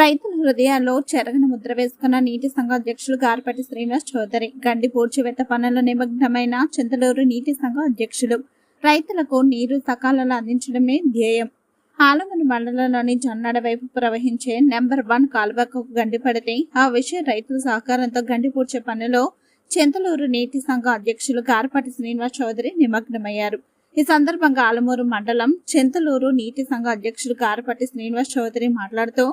రైతుల హృదయాల్లో చెరగని ముద్ర వేసుకున్న నీటి సంఘ అధ్యక్షులు గారపటి శ్రీనివాస్ చౌదరి గండి పూడ్చివేత పనుల్లో నిమగ్నమైన చింతలూరు నీటి సంఘ అధ్యక్షులు. రైతులకు నీరు సకాలంలో అందించడమే ధ్యేయం. ఆలమూరు మండలంలోని జొన్నడ వైపు ప్రవహించే నెంబర్ వన్ కాలువకు గండి పడితే ఆ విషయం రైతుల సహకారంతో గండి పూడ్చే పనిలో చింతలూరు నీటి సంఘ అధ్యక్షులు గారపాటి శ్రీనివాస్ చౌదరి నిమగ్నమయ్యారు. ఈ సందర్భంగా ఆలమూరు మండలం చింతలూరు నీటి సంఘ అధ్యక్షులు గారపాటి శ్రీనివాస్ చౌదరి మాట్లాడుతూ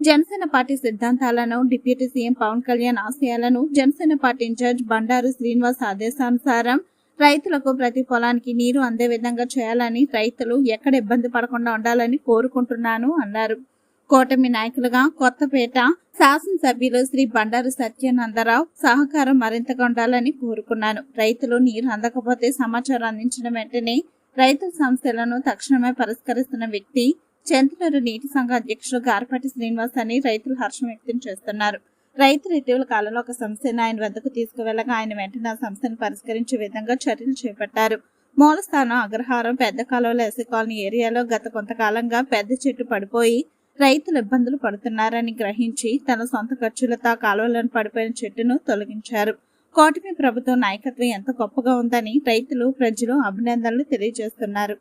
జనసేన పార్టీ సిద్ధాంతాలను డిప్యూటీ సీఎం పవన్ కళ్యాణ్ ఆశయాలను Janasena party in charge Bandaru Srinivas ఆదేశానుసారం రైతులకు ప్రతి పొలానికి నీరు అందే విధంగా చేయాలని రైతులు ఎక్కడ ఇబ్బంది పడకుండా ఉండాలని కోరుకుంటున్నాను అన్నారు. కూటమి నాయకులుగా కొత్తపేట శాసనసభ్యులు శ్రీ బండారు సత్యానందరావు సహకారం మరింతగా ఉండాలని కోరుకున్నాను. రైతులు నీరు అందకపోతే సమాచారం అందించడం వెంటనే రైతు సమస్యలను తక్షణమే పరిష్కరిస్తున్న వ్యక్తి చంద్రనూరు నీటి సంఘ అధ్యక్షులు గారపాటి శ్రీనివాస్ అని రైతులు హర్షం వ్యక్తం చేస్తున్నారు. రైతులు ఇటీవల కాలంలో ఒక సమస్యను ఆయన వద్దకు తీసుకువెళ్ళగా ఆయన వెంటనే ఆ సమస్యను పరిష్కరించే విధంగా చర్యలు చేపట్టారు. మూలస్థానం అగ్రహారం పెద్ద కాలువల ఎస్సీ కాలనీ ఏరియాలో గత కొంతకాలంగా పెద్ద చెట్టు పడిపోయి రైతులు ఇబ్బందులు పడుతున్నారని గ్రహించి తన సొంత ఖర్చులతో కాలువలను పడిపోయిన చెట్టును తొలగించారు. కోటమి ప్రభుత్వం నాయకత్వం ఎంత గొప్పగా ఉందని రైతులు ప్రజలు అభినందనలు తెలియజేస్తున్నారు.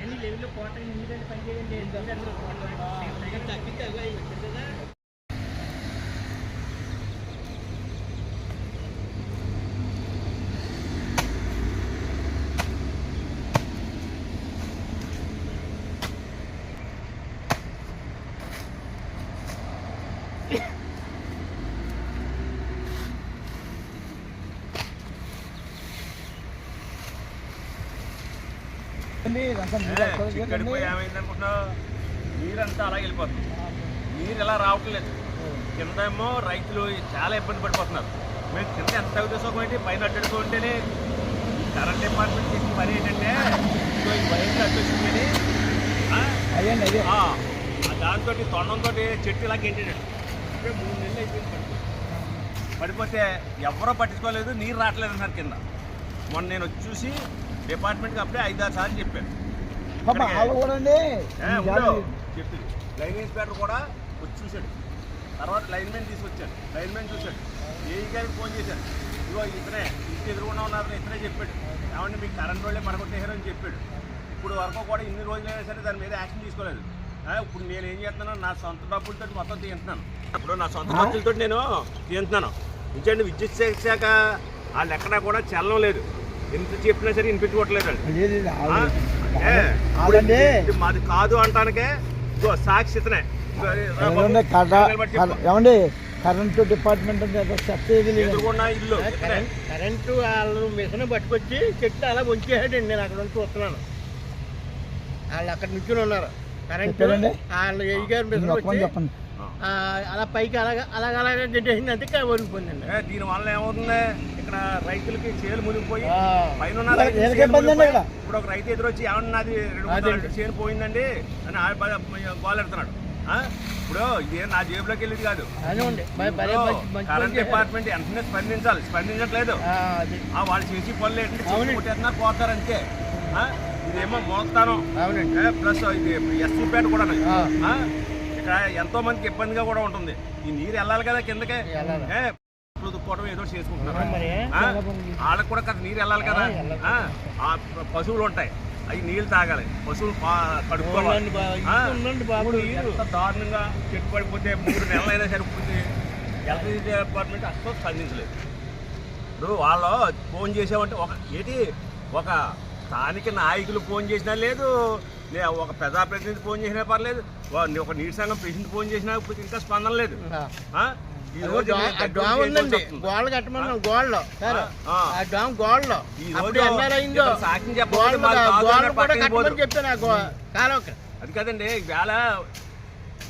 ఎన్ని లెవెల్లో పోతాయి ఎందుకంటే పనిచేయండి తగ్గితే చిక్కడిపోయి ఏమైందనుకుంటున్నావు? నీరంతా అలా వెళ్ళిపోతుంది. నీరు ఇలా రావట్లేదు కింద ఏమో రైతులు చాలా ఇబ్బంది పడిపోతున్నారు. మేము కింద ఎంత తగ్గుతాం ఏంటి? పైన అడ్డుకో ఉంటేనే కరెంట్ డిపార్ట్మెంట్ చేసిన పని ఏంటంటే ఈ వైర్లు అడ్డొచ్చిందని దాంతో తొండంతో చెట్టు ఇలా గెంటాడు ఇప్పుడే మూడు నెలలు అయిపోయింది పడిపోతే. ఎవరో పట్టించుకోలేదు నీరు రావట్లేదు అన్నారు కింద. మొన్న నేను వచ్చి చూసి డిపార్ట్మెంట్కి అప్పుడే ఐదారు సార్లు చెప్పాను. చెప్పింది లైన్ ఇన్స్పెక్టర్ కూడా వచ్చి చూశాడు. తర్వాత లైన్మెన్ తీసుకొచ్చాడు. లైన్మెన్ చూశాడు. ఏ గారికి ఫోన్ చేశాడు. ఇదిగో ఇతనే ఇంటి ఎదురుకుండా ఉన్నారని ఇతనే చెప్పాడు. ఏమంటే మీకు కరెంట్ వాళ్ళే మరగొట్టేశారు అని చెప్పాడు. ఇప్పుడు వరకు కూడా ఇన్ని రోజులైనా సరే దాని మీద యాక్షన్ తీసుకోలేదు. ఇప్పుడు నేను ఏం చేస్తున్నాను నా సొంత డబ్బులతో మొత్తం తీస్తున్నాను ఇప్పుడు నా సొంత ఖర్చులతో నేను తీస్తున్నాను ఇంకండి విద్యుత్ శాఖ వాళ్ళు ఎక్కడా కూడా చల్లం లేదు. ఎంత చెప్పినా సరే వినిపించుకోవట్లేదు వాళ్ళు లేదు, లేదు, ఆ? ఆవిడ- ఏ, ఆవిడండి ఇది మాది కాదు అంటానికే ఇదిగో సాక్షి ఇతనే. ఇదిగో రా బాబు, ఏమండి కర్ర నిలబడి చెప్పు. కర్ర- ఏమండి? కరెంటు డిపార్ట్మెంట్ ఇల్లు. కరెంటు వాళ్ళు మిషన్ పట్టుకొచ్చి చెట్టు అలా ఉంచేసాడండి నేను అక్కడ నుంచి చూస్తున్నాను వాళ్ళు అక్కడ నుంచి ఉన్నారు. కరెంటు? వాళ్ళు చెప్పండి. అలా పైకి అలాగ అలాగ అలాగే గడ్డేసింది అంతే వరిగిపోయిందండి ఏ, దీని వల్ల ఏమవుతుంది? ఇక్కడ రైతులకి చేలు మునిగిపోయి. పైన? ఇప్పుడు ఒక రైతు ఎదురొచ్చి ఏమన్నా నాది రెండు చేను పోయిందండి అని ఆ? ఇప్పుడు ఇదే నా జేబులోకి వెళ్ళేది కాదు. కరెంట్. డిపార్ట్మెంట్ వెంటనే స్పందించాలి. స్పందించట్లేదు. ఆ, అది. ఆ వాళ్ళు చేసి పనులు ఏంటంటే పోతారు అంతే. ఆ? ఇదేమో మోస్తాను ప్లస్ ఇది ఎస్సీ పేట కూడా? ఇక్కడ ఎంతో మందికి ఇబ్బందిగా కూడా ఉంటుంది. ఈ నీరు వెళ్ళాలి కదా కిందకే. దుక్కోవడం ఏదో చేసుకుంటున్నారు? వాళ్ళకి కూడా కదా నీరు వెళ్ళాలి కదా. ఆ, పశువులు ఉంటాయి. అవి నీళ్ళు తాగాలి. పశువులు కడుక్కోవాలి. దారుణంగా చెట్టు పడిపోతే మూడు నెలలైనా సరిపోతుంది ఎలక్ట్రిసిటీ డిపార్ట్మెంట్ అస్సలు స్పందించలేదు. ఇప్పుడు వాళ్ళు ఫోన్ చేసామంటే ఒక ఏంటి? ఒక స్థానిక నాయకులు ఫోన్ చేసినా లేదు ఒక ప్రజాప్రతినిధి ఫోన్ చేసినా పర్లేదు ఒక నీటి సంఘం ప్రెసిడెంట్ ఫోన్ చేసినా ఇంకా స్పందన లేదు? ఈ రోజు ఆ. గోడలు కట్టమన్నాం గోడలో సార్ ఆ. ఆ డామ్ గోడలో ఈ రోజు సాక్ష్యం చెప్పాను అది కదండి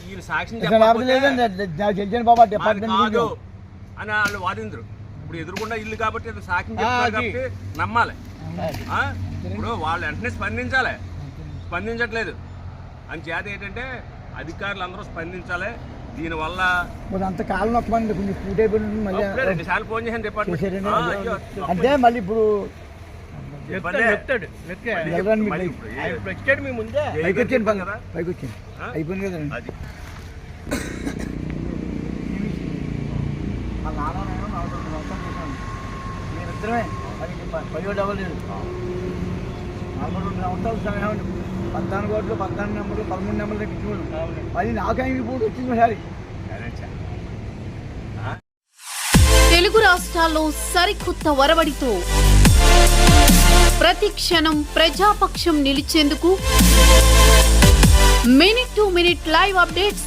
ఈయన సాక్ష్యం బాబా మాది డిపార్ట్మెంట్. అని వాళ్ళు వాదించరు ఇప్పుడు ఎదురుకుండా ఇల్లు కాబట్టి సాక్ష్యం చెప్తారు. కాబట్టి నమ్మాలి? ఇప్పుడు వాళ్ళు వెంటనే స్పందించాలి. స్పందించట్లేదు. అని చేత ఏంటంటే అధికారులు అందరూ స్పందించాలి. దీనివల్ల అంత కాలం కొంచెం అయిపోయింది మళ్ళీ రెండు సార్లు ఫోన్ చేశాను డిపార్ట్మెంట్ అంటే మళ్ళీ ఇప్పుడు? అయిపోయింది కదండి మా నాన్న నేను సంవత్సరాలు చేశాను నలభై రెండు సంవత్సరాలు సమయం పద్నాలుగు ఓట్లు పద్నాలుగు నెంబర్లు పదమూడు నెంబర్లు ఇచ్చేవాడు అది నాకు ఇప్పుడు వచ్చింది చా. తెలుగు రాష్ట్రాల్లో సరికొత్త వరవడితో ప్రతి క్షణం ప్రజాపక్షం నిలిచేందుకు minute to minute live updates